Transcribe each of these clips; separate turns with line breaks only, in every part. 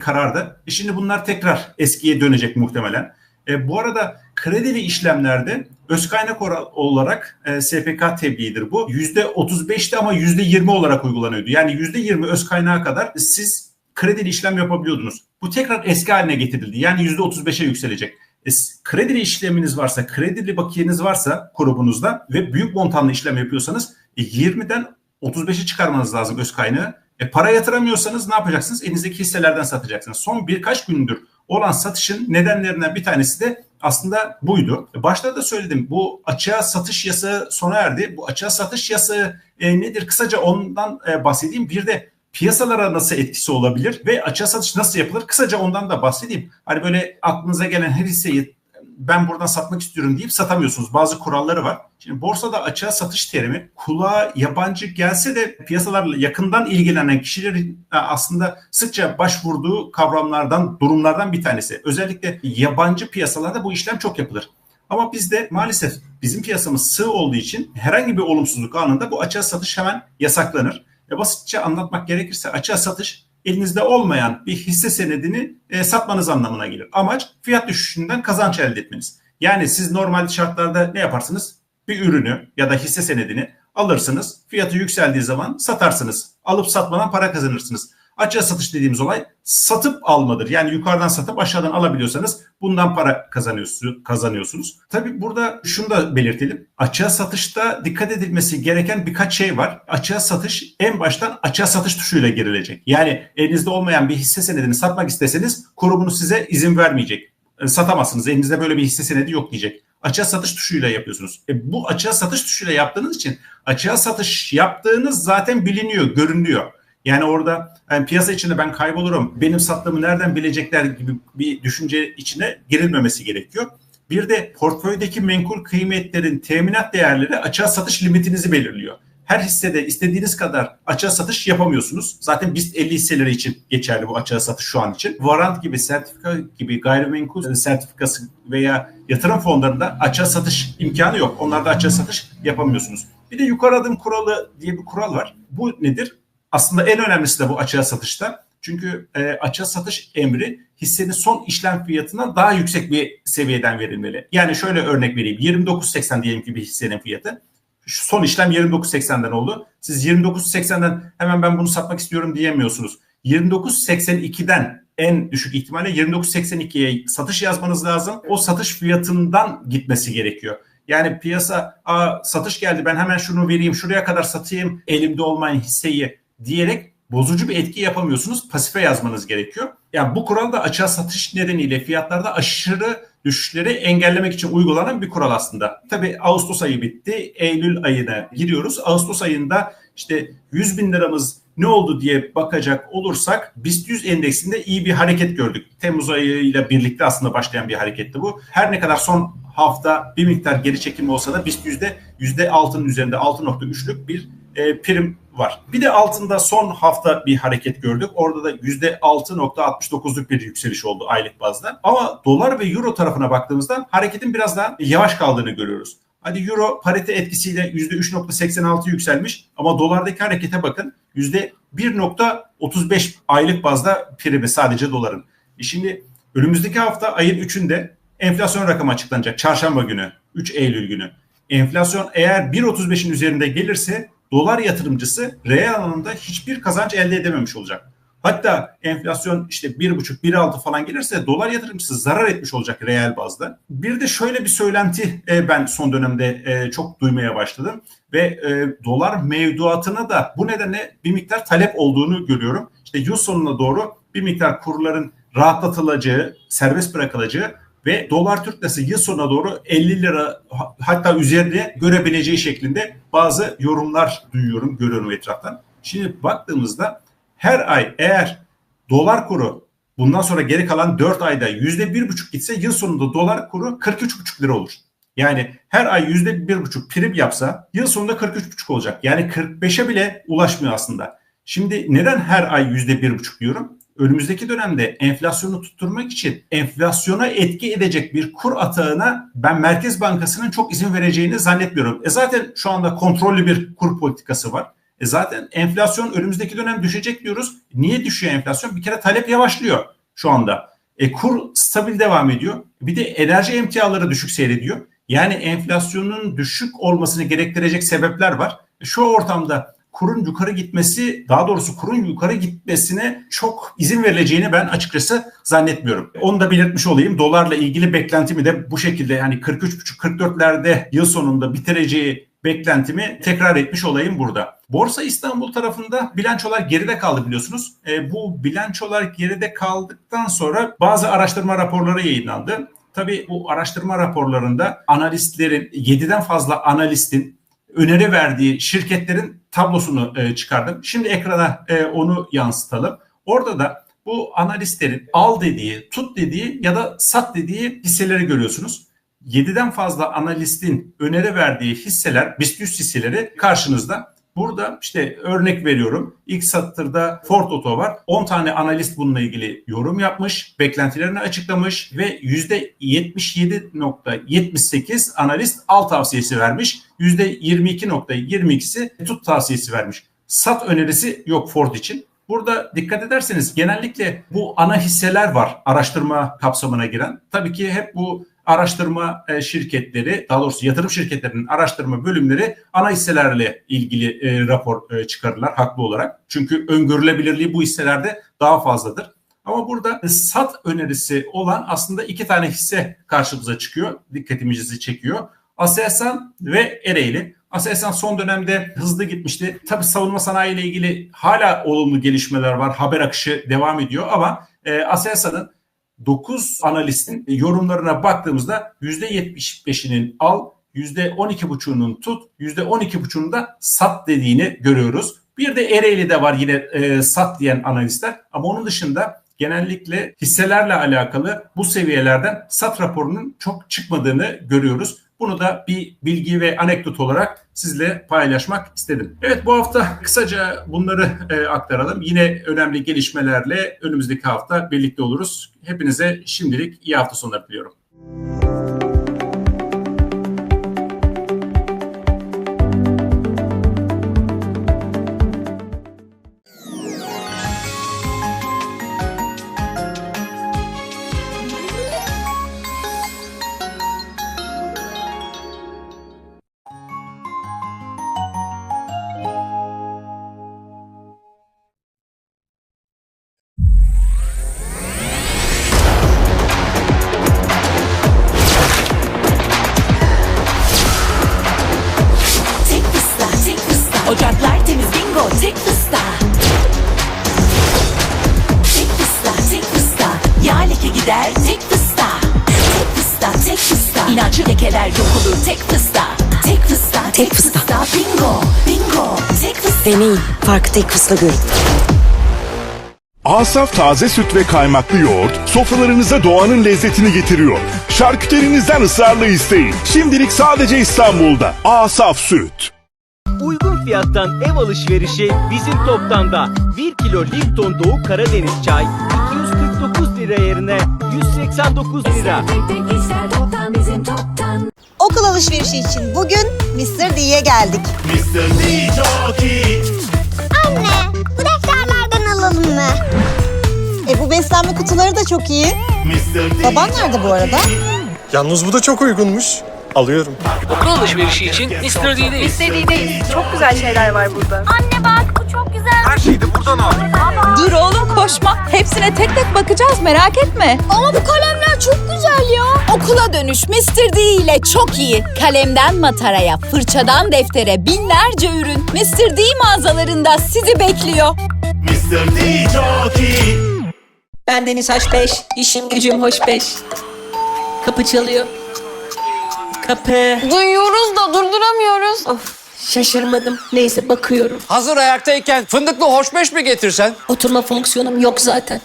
karardı. E şimdi bunlar tekrar eskiye dönecek muhtemelen. E, bu arada kredili işlemlerde öz kaynak olarak e, SPK tebliğidir bu. %35'ti ama %20 olarak uygulanıyordu. Yani %20 öz kaynağa kadar siz kredili işlem yapabiliyordunuz. Bu tekrar eski haline getirildi. Yani %35'e yükselecek. E, kredili işleminiz varsa, kredili bakiyeniz varsa grubunuzda ve büyük montanlı işlem yapıyorsanız e, 20'den 35'e çıkarmanız lazım öz kaynağı. E, para yatıramıyorsanız ne yapacaksınız? Elinizdeki hisselerden satacaksınız. Son birkaç gündür olan satışın nedenlerinden bir tanesi de aslında buydu. Başta da söyledim bu açığa satış yasağı sona erdi. Bu açığa satış yasağı e, nedir? Kısaca ondan e, bahsedeyim. Bir de piyasalara nasıl etkisi olabilir ve açığa satış nasıl yapılır? Kısaca ondan da bahsedeyim. Hani böyle aklınıza gelen her hisseyi ben buradan satmak istiyorum deyip satamıyorsunuz. Bazı kuralları var. Şimdi borsada açığa satış terimi kulağa yabancı gelse de piyasalarla yakından ilgilenen kişilerin e, aslında sıkça başvurduğu kavramlardan, durumlardan bir tanesi. Özellikle yabancı piyasalarda bu işlem çok yapılır. Ama bizde maalesef bizim piyasamız sığ olduğu için herhangi bir olumsuzluk anında bu açığa satış hemen yasaklanır. E basitçe anlatmak gerekirse açığa satış elinizde olmayan bir hisse senedini e, satmanız anlamına gelir. Amaç fiyat düşüşünden kazanç elde etmeniz. Yani siz normal şartlarda ne yaparsınız? Bir ürünü ya da hisse senedini alırsınız. Fiyatı yükseldiği zaman satarsınız. Alıp satmadan para kazanırsınız. Açığa satış dediğimiz olay satıp almadır. Yani yukarıdan satıp aşağıdan alabiliyorsanız bundan para kazanıyorsunuz. kazanıyorsunuz. Tabii burada şunu da belirtelim. Açığa satışta dikkat edilmesi gereken birkaç şey var. Açığa satış en baştan açığa satış tuşuyla girilecek. Yani elinizde olmayan bir hisse senedini satmak isteseniz kurumunuz size izin vermeyecek. E, satamazsınız. Elinizde böyle bir hisse senedi yok diyecek. Açığa satış tuşuyla yapıyorsunuz. E bu açığa satış tuşuyla yaptığınız için açığa satış yaptığınız zaten biliniyor, görünüyor. Yani orada yani piyasa içinde ben kaybolurum, benim sattığımı nereden bilecekler gibi bir düşünce içine girilmemesi gerekiyor. Bir de portföydeki menkul kıymetlerin teminat değerleri açığa satış limitinizi belirliyor. Her hissede istediğiniz kadar açığa satış yapamıyorsunuz. Zaten BIST 50 hisseleri için geçerli bu açığa satış şu an için. Varant gibi, sertifika gibi gayrimenkul sertifikası veya yatırım fonlarında açığa satış imkanı yok. Onlarda açığa satış yapamıyorsunuz. Bir de yukarı adım kuralı diye bir kural var. Bu nedir? Aslında en önemlisi de bu açığa satışta. Çünkü e, açığa satış emri hissenin son işlem fiyatından daha yüksek bir seviyeden verilmeli. Yani şöyle örnek vereyim. 29.80 diyelim ki bir hissenin fiyatı. Şu son işlem 29.80'den oldu. Siz 29.80'den hemen ben bunu satmak istiyorum diyemiyorsunuz. 29.82'den en düşük ihtimalle 29.82'ye satış yazmanız lazım. O satış fiyatından gitmesi gerekiyor. Yani piyasa Aa, satış geldi ben hemen şunu vereyim şuraya kadar satayım elimde olmayan hisseyi diyerek bozucu bir etki yapamıyorsunuz. Pasife yazmanız gerekiyor. Yani bu kural da açığa satış nedeniyle fiyatlarda aşırı düşüşleri engellemek için uygulanan bir kural aslında. Tabii Ağustos ayı bitti. Eylül ayına giriyoruz. Ağustos ayında işte 100 bin liramız ne oldu diye bakacak olursak BIST 100 endeksinde iyi bir hareket gördük. Temmuz ayıyla birlikte aslında başlayan bir hareketti bu. Her ne kadar son hafta bir miktar geri çekilme olsa da BIST 100'de %6'nın üzerinde 6.3'lük bir e, prim var. Bir de altında son hafta bir hareket gördük. Orada da %6.69'luk bir yükseliş oldu aylık bazda. Ama dolar ve euro tarafına baktığımızda hareketin biraz daha yavaş kaldığını görüyoruz. Hadi euro parite etkisiyle %3.86 yükselmiş ama dolardaki harekete bakın %1.35 aylık bazda primi sadece doların. E şimdi önümüzdeki hafta ayın 3'ünde enflasyon rakamı açıklanacak çarşamba günü 3 Eylül günü. Enflasyon eğer 1.35'in üzerinde gelirse dolar yatırımcısı reel anlamda hiçbir kazanç elde edememiş olacak. Hatta enflasyon işte 1,5 1,6 falan gelirse dolar yatırımcısı zarar etmiş olacak reel bazda. Bir de şöyle bir söylenti e, ben son dönemde e, çok duymaya başladım ve e, dolar mevduatına da bu nedenle bir miktar talep olduğunu görüyorum. İşte yıl sonuna doğru bir miktar kurların rahatlatılacağı, serbest bırakılacağı ve dolar Türk lirası yıl sonuna doğru 50 lira hatta üzerinde görebileceği şeklinde bazı yorumlar duyuyorum, görüyorum etraftan. Şimdi baktığımızda her ay eğer dolar kuru bundan sonra geri kalan 4 ayda yüzde bir buçuk gitse yıl sonunda dolar kuru 43,5 lira olur. Yani her ay yüzde bir buçuk prim yapsa yıl sonunda 43,5 olacak. Yani 45'e bile ulaşmıyor aslında. Şimdi neden her ay yüzde bir buçuk diyorum? Önümüzdeki dönemde enflasyonu tutturmak için enflasyona etki edecek bir kur atağına ben Merkez Bankası'nın çok izin vereceğini zannetmiyorum. E zaten şu anda kontrollü bir kur politikası var. E zaten enflasyon önümüzdeki dönem düşecek diyoruz. Niye düşüyor enflasyon? Bir kere talep yavaşlıyor şu anda. E, kur stabil devam ediyor. Bir de enerji emtiaları düşük seyrediyor. Yani enflasyonun düşük olmasını gerektirecek sebepler var. E, Şu ortamda kurun yukarı gitmesi, daha doğrusu kurun yukarı gitmesine çok izin verileceğini ben açıkçası zannetmiyorum. Onu da belirtmiş olayım. Dolarla ilgili beklentimi de bu şekilde yani 43,5-44'lerde yıl sonunda bitireceği beklentimi tekrar etmiş olayım burada. Borsa İstanbul tarafında bilançolar geride kaldı biliyorsunuz. E, bu bilançolar geride kaldıktan sonra bazı araştırma raporları yayınlandı. Tabii bu araştırma raporlarında analistlerin 7'den fazla analistin öneri verdiği şirketlerin tablosunu e, çıkardım. Şimdi ekrana e, onu yansıtalım. Orada da bu analistlerin al dediği, tut dediği ya da sat dediği hisseleri görüyorsunuz. 7'den fazla analistin öneri verdiği hisseler, BIST 100 hisseleri karşınızda. Burada işte örnek veriyorum. İlk satırda Ford Oto var. 10 tane analist bununla ilgili yorum yapmış, beklentilerini açıklamış ve %77.78 analist al tavsiyesi vermiş. %22.22'si tut tavsiyesi vermiş. Sat önerisi yok Ford için. Burada dikkat ederseniz genellikle bu ana hisseler var araştırma kapsamına giren. Tabii ki hep bu araştırma e, şirketleri, daha doğrusu yatırım şirketlerinin araştırma bölümleri ana hisselerle ilgili e, rapor e, çıkarırlar haklı olarak. Çünkü öngörülebilirliği bu hisselerde daha fazladır. Ama burada sat önerisi olan aslında iki tane hisse karşımıza çıkıyor. Dikkatimizi çekiyor. Aselsan ve Ereğli. Aselsan son dönemde hızlı gitmişti. Tabii savunma sanayi ile ilgili hala olumlu gelişmeler var. Haber akışı devam ediyor ama e, Aselsan'ın 9 analistin yorumlarına baktığımızda %75'inin al, %12,5'unun tut, %12,5'unun da sat dediğini görüyoruz. Bir de Ereğli'de var yine e, sat diyen analistler ama onun dışında genellikle hisselerle alakalı bu seviyelerden sat raporunun çok çıkmadığını görüyoruz. Bunu da bir bilgi ve anekdot olarak sizle paylaşmak istedim. Evet bu hafta kısaca bunları e, aktaralım. Yine önemli gelişmelerle önümüzdeki hafta birlikte oluruz. Hepinize şimdilik iyi hafta sonları diliyorum.
Tek lekeler yok olur, tek fıstığa. Tek fıstığa, tek fıstığa. Bingo, bingo, tek fıstığa.
Deneyin. Farkı tek fısla görün.
Asaf taze süt ve kaymaklı yoğurt sofralarınıza doğanın lezzetini getiriyor. Şarküterinizden ısrarla isteyin. Şimdilik sadece İstanbul'da. Asaf Süt.
Uygun fiyattan ev alışverişi bizim toptanda. 1 kilo Lipton Doğu Karadeniz çay 249 lira yerine 189 lira.
Okul alışverişi için bugün Mr. D'ye geldik. Anne, bu defterlerden alalım mı? E bu beslenme kutuları da çok iyi. Baban nerede bu arada?
Yalnız bu da çok uygunmuş. Alıyorum.
Okul alışverişi için Mr. D'deyiz.
İstediğindeyiz. Çok güzel şeyler var burada.
Anne bak çok güzel.
Dur oğlum koşma. Hepsine tek tek bakacağız merak etme.
Ama bu kalemler çok güzel ya.
Okula dönüş Mr. D ile çok iyi. Kalemden mataraya, fırçadan deftere binlerce ürün Mr. D mağazalarında sizi bekliyor.
Ben Deniz H5, işim gücüm hoş beş. Kapı çalıyor. Kapı.
Duyuyoruz da durduramıyoruz.
Of, şaşırmadım. Neyse bakıyorum.
Hazır ayaktayken fındıklı hoşbeş mi getirsen?
Oturma fonksiyonum yok zaten.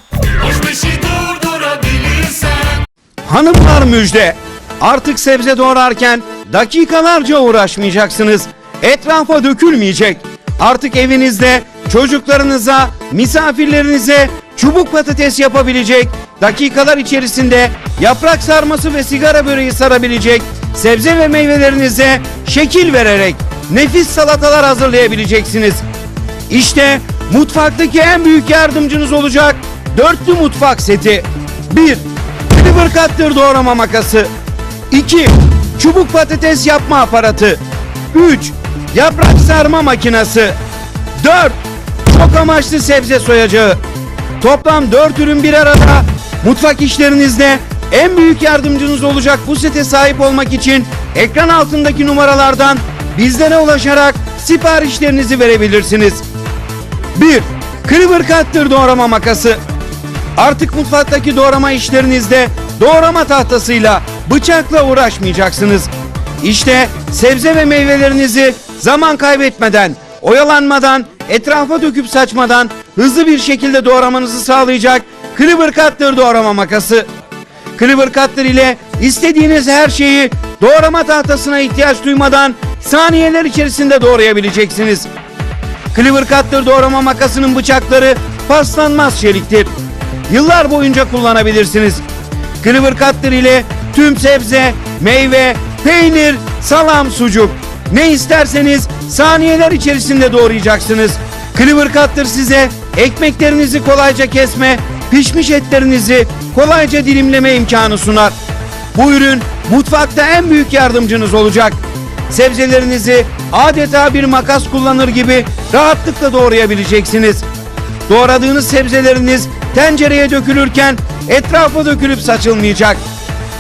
Hanımlar müjde. Artık sebze doğrarken dakikalarca uğraşmayacaksınız. Etrafa dökülmeyecek. Artık evinizde çocuklarınıza, misafirlerinize çubuk patates yapabilecek, dakikalar içerisinde yaprak sarması ve sigara böreği sarabilecek, sebze ve meyvelerinize şekil vererek nefis salatalar hazırlayabileceksiniz. İşte mutfaktaki en büyük yardımcınız olacak dörtlü mutfak seti. 1. Cleaver Cutter doğrama makası. 2. Çubuk patates yapma aparatı. 3. Yaprak sarma makinesi. 4. Çok amaçlı sebze soyacağı. Toplam 4 ürün bir arada mutfak işlerinizde en büyük yardımcınız olacak bu sete sahip olmak için ekran altındaki numaralardan bizlere ulaşarak siparişlerinizi verebilirsiniz. 1. Cleaver Cutter doğrama makası. Artık mutfaktaki doğrama işlerinizde doğrama tahtasıyla, bıçakla uğraşmayacaksınız. İşte sebze ve meyvelerinizi zaman kaybetmeden, oyalanmadan, etrafa döküp saçmadan hızlı bir şekilde doğramanızı sağlayacak Cleaver Cutter doğrama makası. Cleaver Cutter ile istediğiniz her şeyi doğrama tahtasına ihtiyaç duymadan saniyeler içerisinde doğrayabileceksiniz. Cleaver Cutter doğrama makasının bıçakları paslanmaz çeliktir. Yıllar boyunca kullanabilirsiniz. Cleaver Cutter ile tüm sebze, meyve, peynir, salam, sucuk ne isterseniz saniyeler içerisinde doğrayacaksınız. Cleaver Cutter size ekmeklerinizi kolayca kesme, pişmiş etlerinizi kolayca dilimleme imkanı sunar. Bu ürün mutfakta en büyük yardımcınız olacak. Sebzelerinizi adeta bir makas kullanır gibi rahatlıkla doğrayabileceksiniz. Doğradığınız sebzeleriniz tencereye dökülürken etrafa dökülüp saçılmayacak.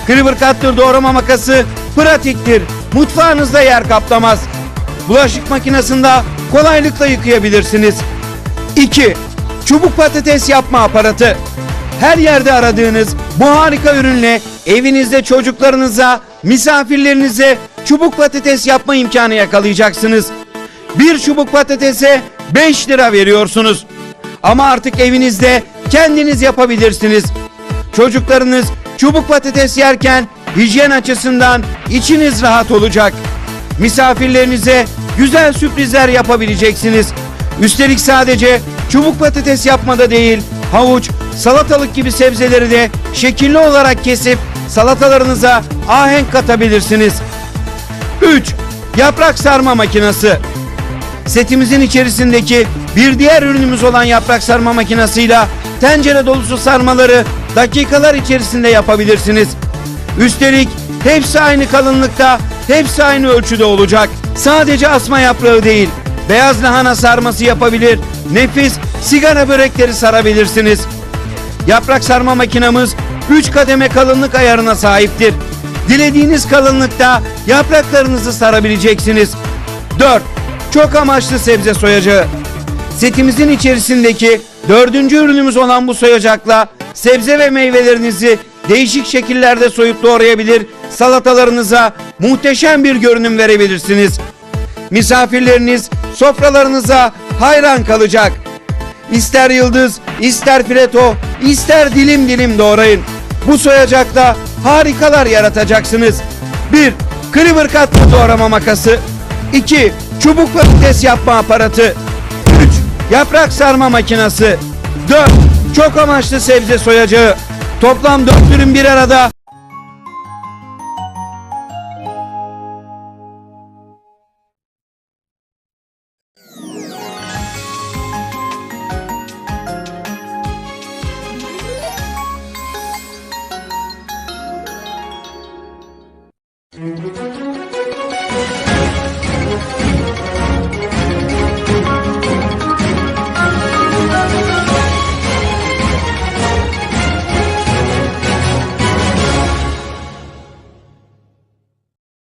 Cleaver Cutter doğrama makası pratiktir. Mutfağınızda yer kaplamaz. Bulaşık makinesinde kolaylıkla yıkayabilirsiniz. 2. Çubuk patates yapma aparatı. Her yerde aradığınız bu harika ürünle evinizde çocuklarınıza, misafirlerinize çubuk patates yapma imkanı yakalayacaksınız. Bir çubuk patatese 5 lira veriyorsunuz. Ama artık evinizde kendiniz yapabilirsiniz. Çocuklarınız çubuk patates yerken hijyen açısından içiniz rahat olacak. Misafirlerinize güzel sürprizler yapabileceksiniz. Üstelik sadece çubuk patates yapmada değil, havuç, salatalık gibi sebzeleri de şekilli olarak kesip salatalarınıza ahenk katabilirsiniz. 3. Yaprak sarma makinesi. Setimizin içerisindeki bir diğer ürünümüz olan yaprak sarma makinesiyle tencere dolusu sarmaları dakikalar içerisinde yapabilirsiniz. Üstelik hepsi aynı kalınlıkta, hepsi aynı ölçüde olacak. Sadece asma yaprağı değil, beyaz lahana sarması yapabilir, nefis sigara börekleri sarabilirsiniz. Yaprak sarma makinamız 3 kademe kalınlık ayarına sahiptir. Dilediğiniz kalınlıkta yapraklarınızı sarabileceksiniz. 4. Çok amaçlı sebze soyacağı. Setimizin içerisindeki dördüncü ürünümüz olan bu soyacakla sebze ve meyvelerinizi değişik şekillerde soyup doğrayabilir, salatalarınıza muhteşem bir görünüm verebilirsiniz. Misafirleriniz sofralarınıza hayran kalacak. İster yıldız, ister fileto, ister dilim dilim doğrayın. Bu soyacakla harikalar yaratacaksınız. 1. Cleaver Cutter doğrama makası. 2. Çubuk patates yapma aparatı. 3. Yaprak sarma makinesi. 4. Çok amaçlı sebze soyacağı. Toplam 4 ürün bir arada